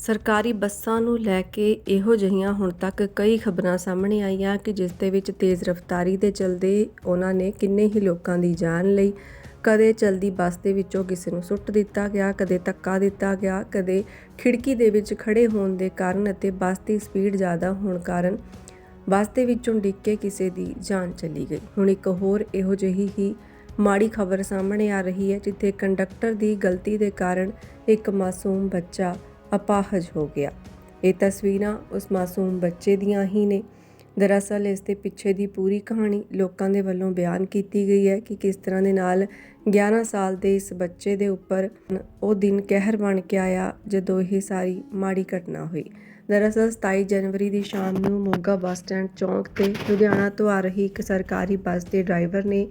ਸਰਕਾਰੀ ਬੱਸਾਂ ਨੂੰ ਲੈ ਕੇ ਇਹੋ ਜਿਹੀਆਂ ਹੁਣ ਤੱਕ ਕਈ ਖਬਰਾਂ ਸਾਹਮਣੇ ਆਈਆਂ ਕਿ ਜਿਸ ਦੇ ਵਿੱਚ ਤੇਜ਼ ਰਫ਼ਤਾਰੀ ਦੇ ਚਲਦੇ ਉਹਨਾਂ ਨੇ ਕਿੰਨੇ ਹੀ ਲੋਕਾਂ ਦੀ ਜਾਨ ਲਈ। ਕਦੇ ਚਲਦੀ ਬੱਸ ਦੇ ਵਿੱਚੋਂ ਕਿਸੇ ਨੂੰ ਸੁੱਟ ਦਿੱਤਾ ਗਿਆ, ਕਦੇ ਧੱਕਾ ਦਿੱਤਾ ਗਿਆ, ਕਦੇ ਖਿੜਕੀ ਦੇ ਵਿੱਚ ਖੜੇ ਹੋਣ ਦੇ ਕਾਰਨ ਅਤੇ ਬੱਸ ਦੀ ਸਪੀਡ ਜ਼ਿਆਦਾ ਹੋਣ ਕਾਰਨ ਬੱਸ ਦੇ ਵਿੱਚੋਂ ਡਿੱਗ ਕੇ ਕਿਸੇ ਦੀ ਜਾਨ ਚਲੀ ਗਈ। ਹੁਣ ਇੱਕ ਹੋਰ ਇਹੋ ਜਿਹੀ ਹੀ ਮਾੜੀ ਖਬਰ ਸਾਹਮਣੇ ਆ ਰਹੀ ਹੈ, ਜਿੱਥੇ ਕੰਡਕਟਰ ਦੀ ਗਲਤੀ ਦੇ ਕਾਰਨ ਇੱਕ ਮਾਸੂਮ ਬੱਚਾ ਅਪਾਹਜ ਹੋ ਗਿਆ। ਇਹ ਤਸਵੀਰਾਂ ਉਸ ਮਾਸੂਮ ਬੱਚੇ ਦੀਆਂ ਹੀ ਨੇ। ਦਰਅਸਲ ਇਸ ਦੇ ਪਿੱਛੇ ਦੀ ਪੂਰੀ ਕਹਾਣੀ ਲੋਕਾਂ ਦੇ ਵੱਲੋਂ ਬਿਆਨ ਕੀਤੀ ਗਈ ਹੈ ਕਿ ਕਿਸ ਤਰ੍ਹਾਂ ਦੇ ਨਾਲ 11 ਸਾਲ ਦੇ ਇਸ ਬੱਚੇ ਦੇ ਉੱਪਰ ਉਹ ਦਿਨ ਕਹਿਰ ਬਣ ਕੇ ਆਇਆ ਜਦੋਂ ਇਹ ਸਾਰੀ ਮਾੜੀ ਘਟਨਾ ਹੋਈ। ਦਰਅਸਲ 27 ਜਨਵਰੀ ਦੀ ਸ਼ਾਮ ਨੂੰ ਮੋਗਾ ਬੱਸ ਸਟੈਂਡ ਚੌਂਕ ਤੇ ਲੁਧਿਆਣਾ ਤੋਂ ਆ ਰਹੀ ਇੱਕ ਸਰਕਾਰੀ ਬੱਸ ਦੇ ਡਰਾਈਵਰ ਨੇ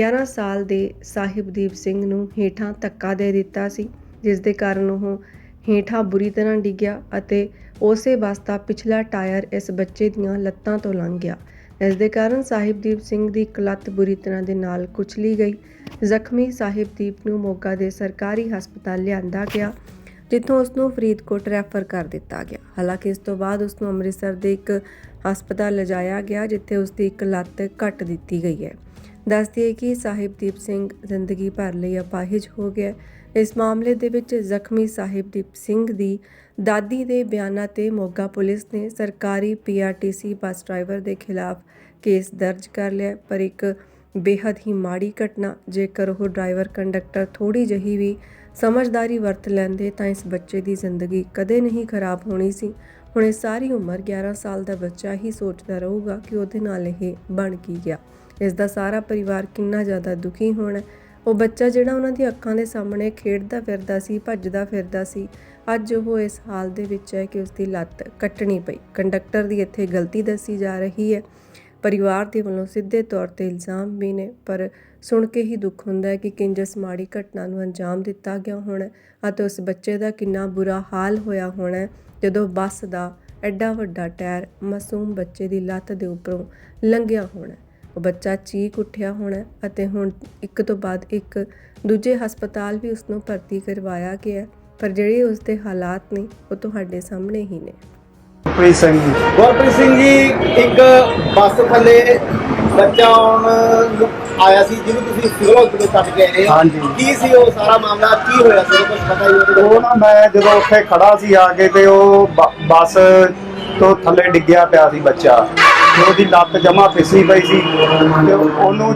11 ਸਾਲ ਦੇ ਸਾਹਿਬਦੀਪ ਸਿੰਘ ਨੂੰ ਹੇਠਾਂ ਧੱਕਾ ਦੇ ਦਿੱਤਾ ਸੀ, ਜਿਸ ਦੇ ਕਾਰਨ ਉਹ ਹੇਠਾਂ ਬੁਰੀ ਤਰ੍ਹਾਂ ਡਿੱਗਿਆ ਅਤੇ ਉਸੇ ਬੱਸ ਦਾ ਪਿਛਲਾ ਟਾਇਰ ਇਸ ਬੱਚੇ ਦੀਆਂ ਲੱਤਾਂ ਤੋਂ ਲੰਘ ਗਿਆ। ਇਸ ਦੇ ਕਾਰਨ ਸਾਹਿਬਦੀਪ ਸਿੰਘ ਦੀ ਇੱਕ ਲੱਤ ਬੁਰੀ ਤਰ੍ਹਾਂ ਦੇ ਨਾਲ ਕੁਚਲੀ ਗਈ। ਜ਼ਖਮੀ ਸਾਹਿਬਦੀਪ ਨੂੰ ਮੋਗਾ ਦੇ ਸਰਕਾਰੀ ਹਸਪਤਾਲ ਲਿਆਂਦਾ ਗਿਆ, ਜਿੱਥੋਂ ਉਸ ਨੂੰ ਫਰੀਦਕੋਟ ਰੈਫਰ ਕਰ ਦਿੱਤਾ ਗਿਆ। ਹਾਲਾਂਕਿ ਇਸ ਤੋਂ ਬਾਅਦ ਉਸ ਨੂੰ ਅੰਮ੍ਰਿਤਸਰ ਦੇ ਇੱਕ ਹਸਪਤਾਲ ਲਿਜਾਇਆ ਗਿਆ, ਜਿੱਥੇ ਉਸ ਦੀ ਇੱਕ ਲੱਤ ਕੱਟ ਦਿੱਤੀ ਗਈ ਹੈ। ਦੱਸਦੀ ਹੈ ਕਿ ਸਾਹਿਬਦੀਪ ਸਿੰਘ ਜ਼ਿੰਦਗੀ ਭਰ ਲਈ ਅਪਾਹਿਜ ਹੋ ਗਿਆ ਇਸ ਮਾਮਲੇ ਦੇ ਵਿੱਚ ਜ਼ਖਮੀ ਸਾਹਿਬਦੀਪ ਸਿੰਘ ਦੀ ਦਾਦੀ ਦੇ ਬਿਆਨਾਂ ਤੇ ਮੋਗਾ ਪੁਲਿਸ ਨੇ ਸਰਕਾਰੀ ਪੀਆਰਟੀਸੀ ਬੱਸ ਡਰਾਈਵਰ ਦੇ ਖਿਲਾਫ ਕੇਸ ਦਰਜ ਕਰ ਲਿਆ ਪਰ ਇੱਕ ਬੇहद ਹੀ ਮਾੜੀ ਘਟਨਾ, ਜੇਕਰ ਉਹ ਡਰਾਈਵਰ ਕੰਡਕਟਰ ਥੋੜੀ ਜਹੀ ਵੀ ਸਮਝਦਾਰੀ ਵਰਤ ਲੈਂਦੇ ਤਾਂ ਇਸ ਬੱਚੇ ਦੀ ਜ਼ਿੰਦਗੀ ਕਦੇ ਨਹੀਂ ਖਰਾਬ ਹੋਣੀ ਸੀ। ਹੁਣ ਇਹ ਸਾਰੀ ਉਮਰ 11 ਸਾਲ ਦਾ ਬੱਚਾ ਹੀ ਸੋਚਦਾ ਰਹੂਗਾ ਕਿ ਉਹਦੇ ਨਾਲ ਇਹ ਬਣ ਕੀ ਗਿਆ। ਇਸ ਦਾ ਸਾਰਾ ਪਰਿਵਾਰ ਕਿੰਨਾ ਜ਼ਿਆਦਾ ਦੁਖੀ ਹੋਣਾ ਉਹ ਬੱਚਾ ਜਿਹੜਾ ਉਹਨਾਂ ਦੀ ਅੱਖਾਂ ਦੇ ਸਾਹਮਣੇ ਖੇਡਦਾ ਫਿਰਦਾ ਸੀ, ਭੱਜਦਾ ਫਿਰਦਾ ਸੀ, ਅੱਜ ਉਹ ਇਸ ਹਾਲ ਦੇ ਵਿੱਚ ਹੈ ਕਿ ਉਸ ਦੀ ਲੱਤ ਕੱਟਣੀ ਪਈ। ਕੰਡਕਟਰ ਦੀ ਇੱਥੇ ਗਲਤੀ ਦੱਸੀ ਜਾ ਰਹੀ ਹੈ। ਪਰਿਵਾਰ ਦੇ ਵੱਲੋਂ ਸਿੱਧੇ ਤੌਰ ਤੇ ਇਲਜ਼ਾਮ ਵੀ ਨੇ, ਪਰ ਸੁਣ ਕੇ ਹੀ ਦੁੱਖ ਹੁੰਦਾ ਹੈ ਕਿ ਕਿੰਜਸ ਮਾੜੀ ਘਟਨਾ ਨੂੰ ਅੰਜਾਮ ਦਿੱਤਾ ਗਿਆ ਹੋਣਾ ਅਤੇ ਉਸ ਬੱਚੇ ਦਾ ਕਿੰਨਾ ਬੁਰਾ ਹਾਲ ਹੋਇਆ ਹੋਣਾ ਜਦੋਂ ਬੱਸ ਦਾ ਐਡਾ ਵੱਡਾ ਟਾਇਰ ਮਾਸੂਮ ਬੱਚੇ ਦੀ ਲੱਤ ਦੇ ਉੱਪਰੋਂ ਲੰਘਿਆ ਹੋਣਾ ਉਹ ਬੱਚਾ ਚੀਕ ਉੱਠਿਆ ਹੋਣਾ ਅਤੇ ਹੁਣ ਇੱਕ ਤੋਂ ਬਾਅਦ ਇੱਕ ਦੂਜੇ ਹਸਪਤਾਲ ਵੀ ਉਸ ਨੂੰ ਭਰਤੀ ਕਰਵਾਇਆ ਗਿਆ। ਪਰ ਜਿਹੜੇ ਉਸ ਦੇ ਹਾਲਾਤ ਨੇ ਉਹ ਤੁਹਾਡੇ ਸਾਹਮਣੇ ਹੀ ਨੇ ਪ੍ਰੀਤ ਸਿੰਘ ਜੀ ਗੁਰਪ੍ਰੀਤ ਸਿੰਘ ਜੀ ਇੱਕ ਬੱਸ ਥੱਲੇ ਬੱਚਾ ਆਉਣ ਨੂੰ ਆਇਆ ਸੀ ਜਿਹਨੂੰ ਤੁਸੀਂ ਸਿਵਲ ਹਸਪੀਟਲ ਛੱਡ ਕੇ ਆਏ ਹੋ। ਹਾਂਜੀ। ਕੀ ਸੀ ਉਹ ਸਾਰਾ ਮਾਮਲਾ ਕੀ ਹੋਇਆ ਸੀ ਕੁਝ ਪਤਾ ਹੀ ਉਹਦੇ ਉਹ ਨਾ ਮੈਂ ਜਦੋਂ ਉੱਥੇ ਖੜਾ ਸੀ ਆ ਕੇ ਤੇ ਉਹ ਬ- ਬੱਸ ਤੋਂ ਥੱਲੇ ਡਿੱਗਿਆ ਪਿਆ ਸੀ ਬੱਚਾ ਉਹਦੀ ਲੱਤ ਜਮਾ ਫਿਸੀ ਪਈ ਸੀ ਤੇ ਉਹਨੂੰ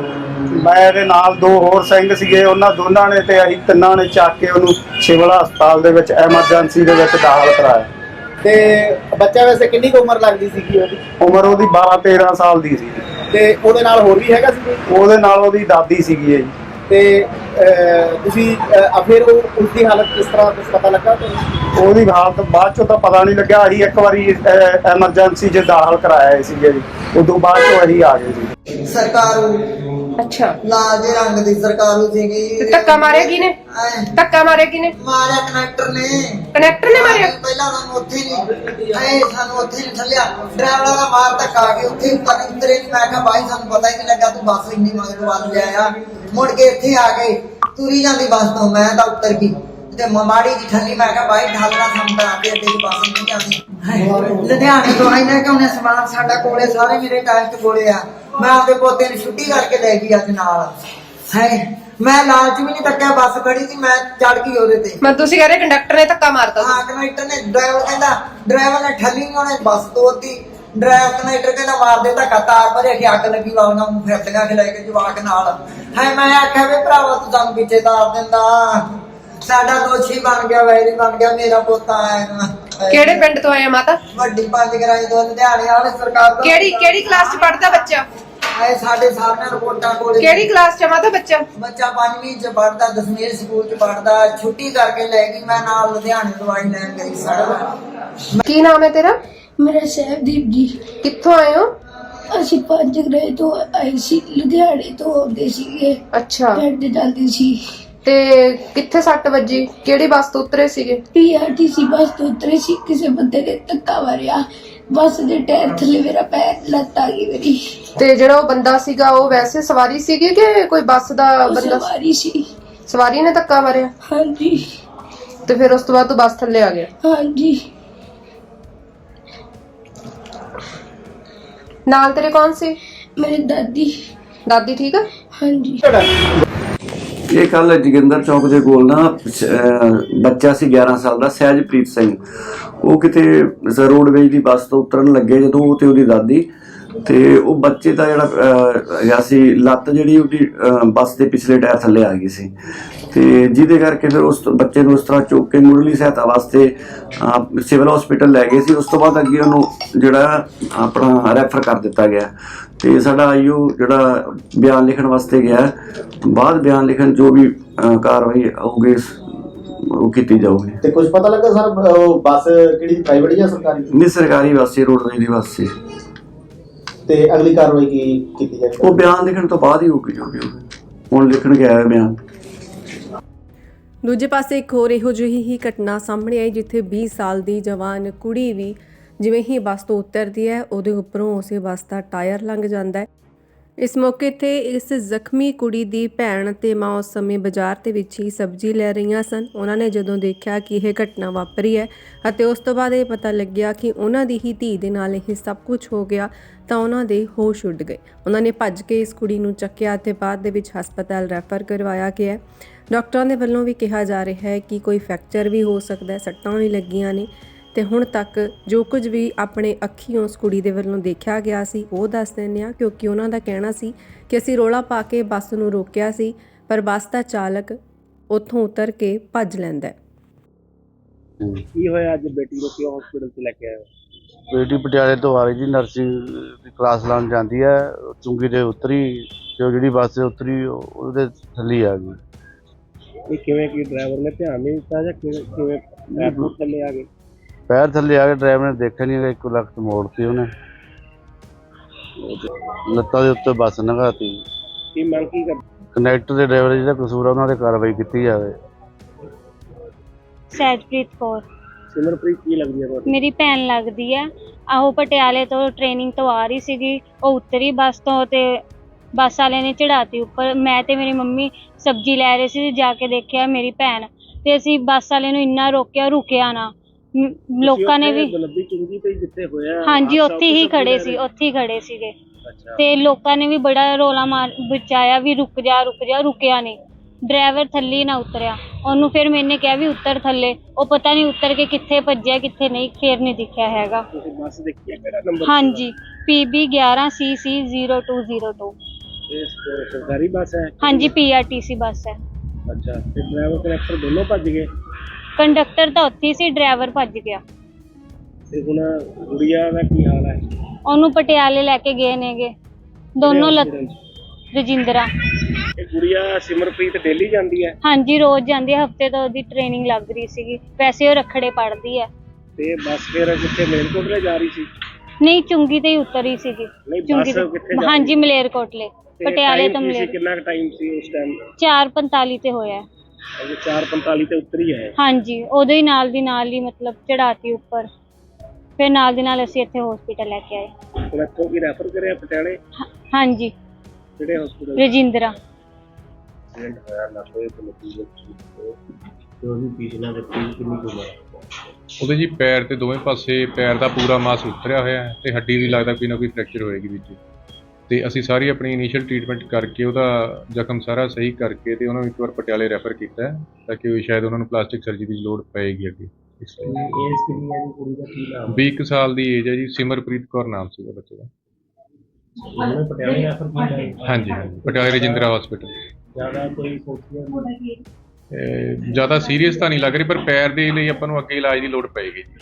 ਮੇਰੇ ਨਾਲ ਦੋ ਹੋਰ ਸਿੰਘ ਸੀਗੇ ਉਹਨਾਂ ਦੋਨਾਂ ਨੇ ਤੇ ਅਸੀਂ ਤਿੰਨਾਂ ਨੇ ਚੱਕ ਕੇ ਉਹਨੂੰ ਸਿਵਲ ਹਸਪਤਾਲ ਦੇ ਵਿੱਚ ਐਮਰਜੈਂਸੀ ਦੇ ਵਿੱਚ ਦਾਖਲ ਕਰਾਇਆ। ਤੇ ਬੱਚਾ ਵੈਸੇ ਕਿੰਨੀ ਕੁ ਉਮਰ ਲੱਗਦੀ ਸੀਗੀ ਉਹਦੀ? ਉਮਰ ਉਹਦੀ 12 13 ਸਾਲ ਦੀ ਸੀ। ਤੇ ਉਹਦੇ ਨਾਲ ਹੋਰ ਵੀ ਹੈਗਾ ਸੀ ਕੋਈ? ਉਹਦੇ ਨਾਲ ਉਹਦੀ ਦਾਦੀ ਸੀਗੀ ਜੀ। ਤੇ ਤੁਸੀਂ ਫਿਰ ਉਹ ਉਸ ਦੀ ਹਾਲਤ ਕਿਸ ਤਰ੍ਹਾਂ ਕੁਝ ਪਤਾ ਲੱਗਾ ਉਹਦੀ ਹਾਲਤ ਬਾਅਦ ਚੋਂ ਤਾਂ ਪਤਾ ਨਹੀਂ ਲੱਗਿਆ। ਅਸੀਂ ਇੱਕ ਵਾਰੀ ਐਮਰਜੈਂਸੀ 'ਚ ਦਾਖਲ ਕਰਾਇਆ ਸੀਗੇ ਜੀ। ਉਦੋਂ ਬਾਅਦ ਚੋਂ ਅਸੀਂ ਆ ਗਏ ਸੀ ਸਰਕਾਰੂ ਅੱਛਾ। ਲਾਲ ਦੇ ਰੰਗ ਦੀ ਸਰਕਾਰੂ ਸੀਗੀ। ਤੇ ਧੱਕਾ ਮਾਰਿਆ ਕਿਨੇ ਐਂ। ਧੱਕਾ ਮਾਰਿਆ ਕਿਨੇ ਮਾਰਿਆ ਕਨੈਕਟਰ ਨੇ। ਕਨੈਕਟਰ ਨੇ ਮਾਰਿਆ? ਪਹਿਲਾਂ ਸਾਨੂੰ ਉੱਥੇ ਨਹੀਂ। ਐ ਸਾਨੂੰ ਉੱਥੇ ਨਹੀਂ ਥੱਲਿਆ। ਡਰਾਈਵਰ ਦਾ ਮਾਰ ਧੱਕਾ ਕੇ ਉੱਥੇ ਉੱਤਰ ਨਹੀਂ ਉਤਰੇ ਨਹੀਂ ਮੈਂ ਕਿਹਾ ਬਾਈ ਸਾਨੂੰ ਪਤਾ ਹੀ ਨਹੀਂ ਲੱਗਾ ਤੂੰ ਬੱਸ ਇੰਨੀ ਮਗਰ ਵੱਲ ਲਿਆਇਆ ਮੁੜ ਕੇ ਇੱਥੇ ਆ ਗਏ ਤੁਰੀ ਜਾਂਦੀ ਬੱਸ ਤੋਂ। ਮੈਂ ਤਾਂ ਉੱਤਰ ਗਈ। ਤੇ ਮ- ਮਾੜੀ ਜੀ ਠੱਲੀ ਮੈਂ ਕਿਹਾ ਬਾਈ ਢਾਲਣਾ ਸਾਨੂੰ ਤਾਂ ਆਪੇ ਅੱਡੇ ਦੀ ਬੱਸ ਨਹੀਂ ਜਾਂਦੀ ਲੁਧਿਆਣੇ ਤੋਂ ਆਈ ਨਾ ਕਿ ਉਹਨੇ ਸਮਾਨ ਸਾਡਾ ਕੋਲੇ ਸਾਰੇ ਮੇਰੇ ਟੈਸਟ ਕੋਲੇ ਆ। ਮੈਂ ਆਪਦੇ ਪੋਤੇ ਨੂੰ ਛੁੱਟੀ ਕਰਕੇ ਲੈ ਗਈ ਅੱਜ ਨਾਲ। ਹੈ? ਮੈਂ ਲਾਲਚ ਵੀ ਨਹੀਂ ਤੱਕਿਆ ਬੱਸ ਖੜੀ ਸੀ ਮੈਂ ਚੜ ਗਈ ਉਹਦੇ ਤੇ। ਮੈਂ ਤੁਸੀਂ ਕਹ ਰਹੇ ਕੰਡਕਟਰ ਨੇ ਧੱਕਾ ਮਾਰਤਾ। ਹਾਂ ਕਨੈਕਟਰ ਨੇ ਡਰਾਈਵਰ ਕਹਿੰਦਾ ਡਰਾਈਵਰ ਨੇ ਠੱਲੀ ਉਹਨੇ ਬੱਸ ਤੋੜਤੀ ਡਰਾਈਵਰ ਕਨੈਕਟਰ ਕਹਿੰਦਾ ਮਾਰ ਦੇ ਧੱਕਾ ਤਾਰ ਭਰੇ ਕਿ ਅੱਗ ਲੱਗੀ ਵਾਲੀਆਂ ਨੂੰ ਫਿਰਦੀਆਂ ਕਿ ਲੈ ਕੇ ਜਵਾਕ ਨਾਲ। ਹੈ ਮੈਂ ਆਖਿਆ ਵੇ ਭਰਾਵਾ ਤੂੰ ਸਾਨੂੰ ਪਿੱਛੇ ਤਾਰ ਦਿੰਦਾ। ਸਾਡਾ ਦੋਸ਼ੀ ਬਣ ਗਿਆ ਵੈਰੀ ਬਣ ਗਿਆ ਮੇਰਾ ਪੋਤਾ ਆਇਆ। ਕਿਹੜੇ ਪਿੰਡ ਤੋਂ ਆਇਆ ਮਾਤਾ? ਵੱਡੀ ਪੰਜ ਗਰਾਈ ਤੋਂ ਲੁਧਿਆਣੇ ਵਾਲੇ ਸਰਕਾਰ ਤੋਂ ਕਿਹੜੀ ਕਿਹੜੀ ਕਲਾਸ ਚ ਪੜਦਾ ਬੱਚਾ? ਆਏ ਸਾਡੇ ਸਾਹਮਣੇ ਰਿਪੋਰਟਾਂ ਕੋਲੇ ਕਿਹੜੀ ਕਲਾਸ ਚ ਆ ਮਾਤਾ ਬੱਚਾ? ਬੱਚਾ ਪੰਜਵੀਂ ਚ ਪੜਦਾ ਦਸਵੀਂ ਸਕੂਲ ਚ ਪੜਦਾ ਛੁੱਟੀ ਕਰਕੇ ਲੈ ਗਈ ਮੈਂ ਨਾਲ ਲੁਧਿਆਣੇ ਦਵਾਈ ਲੈਣ ਗਈ ਸਾਡਾ ਕੀ ਨਾਮ ਹੈ ਤੇਰਾ? ਮੇਰਾ ਸਹਿਬਦੀਪ ਜੀ। ਕਿੱਥੋਂ ਆਏ ਹੋ? ਅਸੀਂ ਪੰਜ ਗ੍ਰਹਿ ਤੋਂ ਆਏ ਸੀ ਲੁਧਿਆਣੇ ਤੋਂ ਆਉਂਦੇ ਸੀਗੇ। ਅੱਛਾ। ਪਿੰਡ ਜਾਂਦੇ ਸੀ। ਤੇ ਕਿੱਥੇ ਸੱਟ ਵੱਜੀ? ਕਿਹੜੀ ਬੱਸ ਤੋਂ ਉਤਰੇ ਸੀਗੇ? ਪੀਆਰਟੀਸੀ ਬੱਸ ਤੋਂ ਉਤਰੇ ਸੀ ਕਿਸੇ ਬੰਦੇ ਨੇ ਧੱਕਾ ਮਾਰਿਆ ਬੱਸ ਦੇ ਟਾਇਰ ਥੱਲੇ ਮੇਰਾ ਪੈਰ ਲੱਤ ਆ ਗਈ ਮੇਰੀ। ਤੇ ਜਿਹੜਾ ਉਹ ਬੰਦਾ ਸੀਗਾ ਉਹ ਵੈਸੇ ਸਵਾਰੀ ਸੀਗੀ ਕਿ ਕੋਈ ਬੱਸ ਦਾ ਬੰਦਾ? ਸਵਾਰੀ ਸੀ। ਸਵਾਰੀ ਨੇ ਧੱਕਾ ਮਾਰਿਆ? ਹਾਂਜੀ। ਤੇ ਫਿਰ ਉਸ ਤੋਂ ਬਾਅਦ ਤੂੰ ਬੱਸ ਥੱਲੇ ਆ ਗਿਆ? ਹਾਂਜੀ। ਨਾਲ ਤੇਰੇ ਕੌਣ ਸੀ? ਮੇਰੀ ਦਾਦੀ। ਦਾਦੀ ਠੀਕ ਆ? ਹਾਂਜੀ। ਇਹ ਕੱਲ ਜੋਗਿੰਦਰ ਚੌਕ ਦੇ ਕੋਲ ਨਾ ਬੱਚਾ ਸੀ 11 ਸਾਲ ਦਾ ਸਹਿਜਪ੍ਰੀਤ ਸਿੰਘ। ਉਹ ਕਿਤੇ ਰੋਡਵੇਜ ਦੀ ਬੱਸ ਤੋਂ ਉਤਰਨ ਲੱਗੇ ਜਦੋਂ ਉਹ ਤੇ ਉਹਦੀ ਦਾਦੀ। ਤੇ ਉਹ ਬੱਚੇ ਦਾ ਜਿਹੜਾ ਅਹ, ਸੀ ਲੱਤ ਜਿਹੜੀ ਉਹਦੀ ਬੱਸ ਦੇ ਪਿਛਲੇ ਟਾਇਰ ਥੱਲੇ ਆ ਗਈ ਸੀ। ਤੇ ਜਿਹਦੇ ਕਰਕੇ ਫਿਰ ਉਸ ਬੱਚੇ ਨੂੰ ਉਸ ਤਰ੍ਹਾਂ ਚੁੱਕ ਕੇ ਮੁੱਢਲੀ ਸਹਾਇਤਾ ਵਾਸਤੇ ਸਿਵਲ ਹਸਪੀਟਲ ਲੈ ਗਏ ਸੀ। ਉਸ ਤੋਂ ਬਾਅਦ ਅੱਗੇ ਉਹਨੂੰ ਜਿਹੜਾ ਆਪਣਾ ਰੈਫਰ ਕਰ ਦਿੱਤਾ ਗਿਆ। ਤੇ ਸਾਡਾ ਆਈਓ ਜਿਹੜਾ ਬਿਆਨ ਲਿਖਣ ਵਾਸਤੇ ਗਿਆ। ਬਾਅਦ ਬਿਆਨ ਲਿਖਣ ਜੋ ਵੀ ਕਾਰਵਾਈ ਹੋਊਗੀ ਉਹ ਕੀਤੀ ਜਾਊਗੀ। ਤੇ ਕੁਝ ਪਤਾ ਲੱਗਾ ਸਰ ਉਹ ਬੱਸ ਕਿਹੜੀ ਪ੍ਰਾਈਵੇਟ ਜਾਂ ਸਰਕਾਰੀ? ਨਹੀਂ ਸਰਕਾਰੀ ਬੱਸ ਸੀ ਰੋਡਵੇਜ ਦੀ ਬੱਸ ਸੀ। ਤੇ ਅਗਲੀ ਕਾਰਵਾਈ ਕੀ ਕੀਤੀ ਜਾਏਗੀ ਉਹ ਬਿਆਨ ਲਿਖਣ ਤੋਂ ਬਾਅਦ ਹੀ ਹੋਊਗੀ ਜੋ ਵੀ ਹੁਣ ਲਿਖਣ ਗਿਆ ਹੈ ਬਿਆਨ। ਦੂਜੇ ਪਾਸੇ ਇੱਕ ਹੋਰ ਇਹੋ ਜਿਹੀ ਹੀ ਘਟਨਾ ਸਾਹਮਣੇ ਆਈ ਜਿੱਥੇ 20 ਸਾਲ ਦੀ ਜਵਾਨ ਕੁੜੀ ਵੀ ਜਿਵੇਂ ਹੀ ਬੱਸ ਤੋਂ ਉਤਰਦੀ ਹੈ, ਉਹਦੇ ਉੱਪਰੋਂ ਉਸੇ ਬੱਸ ਦਾ ਟਾਇਰ ਲੰਘ ਜਾਂਦਾ ਹੈ। ਇਸ ਮੌਕੇ ਤੇ ਇਸ ਜ਼ਖਮੀ ਕੁੜੀ ਦੀ ਭੈਣ ਤੇ ਮਾਂ ਉਸ ਸਮੇਂ ਬਾਜ਼ਾਰ ਦੇ ਵਿੱਚ ਹੀ ਸਬਜ਼ੀ ਲੈ ਰਹੀਆਂ ਸਨ। ਉਹਨਾਂ ਨੇ ਜਦੋਂ ਦੇਖਿਆ ਕਿ ਇਹ ਘਟਨਾ ਵਾਪਰੀ ਹੈ ਅਤੇ ਉਸ ਤੋਂ ਬਾਅਦ ਇਹ ਪਤਾ ਲੱਗਿਆ ਕਿ ਉਹਨਾਂ ਦੀ ਹੀ ਧੀ ਦੇ ਨਾਲ ਇਹ ਸਭ ਕੁਝ ਹੋ ਗਿਆ ਤਾਂ ਉਹਨਾਂ ਦੇ ਹੋਸ਼ ਉੱਡ ਗਏ। ਉਹਨਾਂ ਨੇ ਭੱਜ ਕੇ ਇਸ ਕੁੜੀ ਨੂੰ ਚੱਕਿਆ ਤੇ ਬਾਅਦ ਦੇ ਵਿੱਚ ਹਸਪਤਾਲ ਰੈਫਰ ਕਰਵਾਇਆ ਗਿਆ। ਡਾਕਟਰਾਂ ਦੇ ਵੱਲੋਂ ਵੀ ਕਿਹਾ ਜਾ ਰਿਹਾ ਹੈ ਕਿ ਕੋਈ ਫ੍ਰੈਕਚਰ ਵੀ ਹੋ ਸਕਦਾ ਹੈ ਸੱਟਾਂ ਵੀ ਲੱਗੀਆਂ ਨੇ। ਤੇ ਹੁਣ ਤੱਕ ਜੋ ਕੁਝ ਵੀ ਆਪਣੇ ਅੱਖੀਂ ਉਸ ਕੁੜੀ ਦੇ ਵੱਲੋਂ ਦੇਖਿਆ ਗਿਆ ਸੀ ਉਹ ਦੱਸ ਦਿੰਦੇ ਆ ਕਿਉਂਕਿ ਉਹਨਾਂ ਦਾ ਕਹਿਣਾ ਸੀ ਕਿ ਅਸੀਂ ਰੋਲਾ ਪਾ ਕੇ ਬੱਸ ਨੂੰ ਰੋਕਿਆ ਸੀ ਪਰ ਬੱਸ ਦਾ ਚਾਲਕ ਉੱਥੋਂ ਉਤਰ ਕੇ ਭੱਜ ਲੈਂਦਾ ਹੈ। ਕੀ ਹੋਇਆ ਅੱਜ ਬੇਟੀ ਨੂੰ ਕਿਉਂ ਹਸਪੀਟਲ 'ਚ ਲੈ ਕੇ ਆਏ ਬੇਟੀ ਪਟਿਆਲੇ ਤੋਂ ਆ ਰਹੀ ਜੀ ਨਰਸਿੰਗ ਦੀ ਕਲਾਸ ਲਾਉਣ ਜਾਂਦੀ ਹੈ ਚੁੰਗੀ ਤੇ ਉਤਰੀ ਤੇ ਉਹ ਜਿਹੜੀ ਬੱਸ ਤੇ ਉਤਰੀ ਉਹ- ਉਹਦੇ ਥੱਲੇ ਹੀ ਆ ਗਈ। ਇਹ ਕਿਵੇਂ ਕੀ ਡਰਾਈਵਰ ਨੇ ਧਿਆਨ ਨਹੀਂ ਦਿੱਤਾ ਜਾਂ ਕਿਵੇਂ ਕਿਵੇਂ ਐਅਰਪੋਰਟ ਥੱਲੇ ਆ ਗਏ? ਪੈਰ ਥੱਲੇ ਆ ਕੇ ਡਰਾਈਵਰ ਨੇ ਦੇਖਿਆ ਨਹੀਂ ਇੱਕ ਲੱਖ ਮੋੜਤੀ ਉਹਨੇ। ਲੱਤਾਂ ਦੇ ਉੱਤੇ ਬੱਸ ਲੰਘਾਤੀ ਕੀ ਮੰਗ ਕੀ ਕਰ ਕਨੈਕਟਰ ਦੇ ਡਰਾਈਵਰ ਜਿਹੜਾ ਕਸੂਰ ਆ ਉਹਨਾਂ ਤੇ ਕਾਰਵਾਈ ਕੀਤੀ ਜਾਵੇ। ਸਹਿਜਪ੍ਰੀਤ ਕੌਰ। ਸਿਮਰਪ੍ਰੀਤ ਕੀ ਲੱਗਦੀ ਹੈ ਤੁਹਾਨੂੰ ਮੇਰੀ ਭੈਣ ਲੱਗਦੀ ਹੈ ਆਹੋ ਪਟਿਆਲੇ ਤੋਂ ਟ੍ਰੇਨਿੰਗ ਤੋਂ ਆ ਰਹੀ ਸੀਗੀ। ਉਹ ਉਤਰੀ ਬੱਸ ਤੋਂ ਤੇ ਬੱਸ ਵਾਲੇ ਨੇ ਚੜਾਤੀ ਉੱਪਰ। ਮੈਂ ਤੇ ਮੇਰੀ ਮੰਮੀ ਸਬਜ਼ੀ ਲੈ ਰਹੇ ਸੀ ਜਾ ਕੇ ਦੇਖਿਆ ਮੇਰੀ ਭੈਣ ਤੇ ਅਸੀਂ ਬੱਸ ਵਾਲੇ ਨੂੰ ਇੰਨਾ ਰੋਕਿਆ ਰੁਕਿਆ ਨਾ। ਮ- ਲੋਕਾਂ ਨੇ ਵੀ ਗਲੱਬੀ ਚੁੰਗੀ ਤੇ ਜਿੱਥੇ ਹੋਇਆ ਹਾਂਜੀ ਹਾਦਸਾ, ਉੱਥੇ ਹੀ ਖੜੇ ਸੀ ਉੱਥੇ ਹੀ ਖੜੇ ਸੀਗੇ। ਅੱਛਾ। ਤੇ ਲੋਕਾਂ ਨੇ ਵੀ ਬੜਾ ਰੋਲਾ ਮਾਰ ਬਚਾਇਆ ਵੀ ਰੁਕ ਜਾ ਰੁਕ ਜਾ ਰੁਕਿਆ ਨਹੀਂ। ਡਰਾਈਵਰ ਥੱਲੇ ਹੀ ਨਾ ਉਤਰਿਆ। ਉਹਨੂੰ ਫਿਰ ਮੈਨੇ ਕਿਹਾ ਵੀ ਉੱਤਰ ਥੱਲੇ। ਉਹ ਪਤਾ ਨਹੀਂ ਉਤਰ ਕੇ ਕਿੱਥੇ ਭੱਜਿਆ ਕਿੱਥੇ ਨਹੀਂ ਫਿਰ ਨਹੀਂ ਦਿਖਿਆ ਹੈਗਾ। ਤੁਸੀਂ ਬੱਸ ਦੇਖੀ ਹੈ ਕਿਹੜਾ ਨੰਬਰ ਹਾਂਜੀ PB 11CC0202 ਇਹ ਸ- ਸਰਕਾਰੀ ਬੱਸ ਹੈ? ਹਾਂਜੀ PRTC ਬੱਸ ਹੈ। ਅੱਛਾ ਤੇ ਡਰਾਈਵਰ ਕਨੈਕਟਰ ਦੋਨੋਂ ਭੱਜ ਗਏ? ਕੰਡਕਟਰ ਤਾਂ ਉੱਥੇ ਹੀ ਸੀ ਡਰਾਈਵਰ ਭੱਜ ਗਿਆ। ਤੇ ਹੁਣ ਗੁੜੀਆ ਦਾ ਕੀ ਹਾਲ ਹੈ? ਉਹਨੂੰ ਪਟਿਆਲੇ ਲੈ ਕੇ ਗਏ ਨੇਗੇ। ਦੋਨੋਂ ਲੱਤ ਰਜਿੰਦਰਾ। ਇਹ ਗੁੜੀਆ ਸਿਮਰਪ੍ਰੀਤ ਡੇਲੀ ਜਾਂਦੀ ਹੈ? ਹਾਂਜੀ ਰੋਜ਼ ਜਾਂਦੀ ਹੈ। ਹਫ਼ਤੇ ਤੋਂ ਉਹਦੀ ਟ੍ਰੇਨਿੰਗ ਲੱਗ ਰਹੀ ਸੀਗੀ। ਵੈਸੇ ਉਹ ਰਖੜੇ ਪੜਦੀ ਹੈ। ਤੇ ਬੱਸ ਫਿਰ ਕਿੱਥੇ ਮੇਲਕੋਟਲੇ ਜਾ ਰਹੀ ਸੀ? ਨਹੀਂ ਚੁੰਗੀ ਤੇ ਹੀ ਉਤਰੀ ਸੀਗੀ। ਬੱਸ ਕਿੱਥੇ ਜਾ ਹਾਂਜੀ ਮਲੇਰਕੋਟਲੇ। ਪਟਿਆਲੇ ਤੋਂ? ਮਲੇਰ ਕਿੰਨਾ ਟਾਈਮ ਸੀ ਉਸ ਟਾਈਮ 4:45 ਤੇ ਹੋਇਆ। ਹੈ। ਅਜੇ 4:45 ਤੇ ਉਤਰੀ ਹੈ। ਹਾਂਜੀ ਉਦੋਂ ਹੀ ਨਾਲ ਦੀ ਨਾਲ ਹੀ ਮਤਲਬ ਚੜਾਤੀ ਉੱਪਰ। ਫਿਰ ਨਾਲ ਦੀ ਨਾਲ ਅਸੀਂ ਇੱਥੇ ਹਸਪੀਟਲ ਲੈ ਕੇ ਆਏ। ਹੁਣ ਇੱਥੋਂ ਕੀ ਰੈਫਰ ਕਰਿਆ ਪਟਿਆਲੇ? ਹਾਂ- ਹਾਂਜੀ। ਜਿਹੜੇ ਹਸਪੀਟਲ ਰਜਿੰਦਰਾ। ਐਕਸੀਡੈਂਟ ਹੋਇਆ ਲੱਗੇ ਤੇ ਲੱਗੀ ਤੇ ਉਹਦੀ ਪਿਛਲਾ ਕਿੰਨੀ ਕੁ ਉਹਦੇ ਜੀ ਪੈਰ ਤੇ ਦੋਵੇਂ ਪਾਸੇ ਪੈਰ ਦਾ ਪੂਰਾ ਮਾਸ ਉਤਰਿਆ ਹੋਇਆ ਹੈ ਤੇ ਹੱਡੀ ਵੀ ਲੱਗਦਾ ਕੋਈ ਨਾ ਕੋਈ ਫ੍ਰੈਕਚਰ ਹੋਏਗੀ ਵਿੱਚ। ਤੇ ਅਸੀਂ ਸਾਰੀ ਆਪਣੀ ਇਨੀਸ਼ੀਅਲ ਟ੍ਰੀਟਮੈਂਟ ਕਰਕੇ ਉਹਦਾ ਜ਼ਖਮ ਸਾਰਾ ਸਹੀ ਕਰਕੇ ਤੇ ਉਹਨਾਂ ਨੂੰ ਇੱਕ ਵਾਰ ਪਟਿਆਲੇ ਰੈਫਰ ਕੀਤਾ ਤਾਂ ਕਿ ਉਹ ਸ਼ਾਇਦ ਉਹਨਾਂ ਨੂੰ ਪਲਾਸਟਿਕ ਸਰਜਰੀ ਦੀ ਲੋੜ ਪਏਗੀ ਅੱਗੇ। ਇਸ ਕਿੰਨੀ ਹੈ ਜੀ ਕੁੜੀ ਦਾ? ਕੀ ਨਾਮ 20 ਕੁ ਸਾਲ ਦੀ ਏਜ ਹੈ ਜੀ ਸਿਮਰਪ੍ਰੀਤ ਕੌਰ ਨਾਮ ਸੀਗਾ ਬੱਚੇ ਦਾ। ਉਹਨੇ ਪਟਿਆਲੇ ਰੈਫਰ ਕੀਤਾ ਹੈ? ਹਾਂਜੀ ਹਾਂਜੀ। ਪਟਿਆਲੇ ਰਜਿੰਦਰਾ ਹਸਪੀਟਲ ਜ਼ਿਆਦਾ ਕੋਈ ਸੋਚਿਆ ਜ਼ਿਆਦਾ ਸੀਰੀਅਸ ਤਾਂ ਨਹੀਂ ਲੱਗ ਰਹੀ ਪਰ ਪੈਰ ਦੇ ਲਈ ਆਪਾਂ ਨੂੰ ਅੱਗੇ ਇਲਾਜ ਦੀ ਲੋੜ ਪਏਗੀ ਜੀ।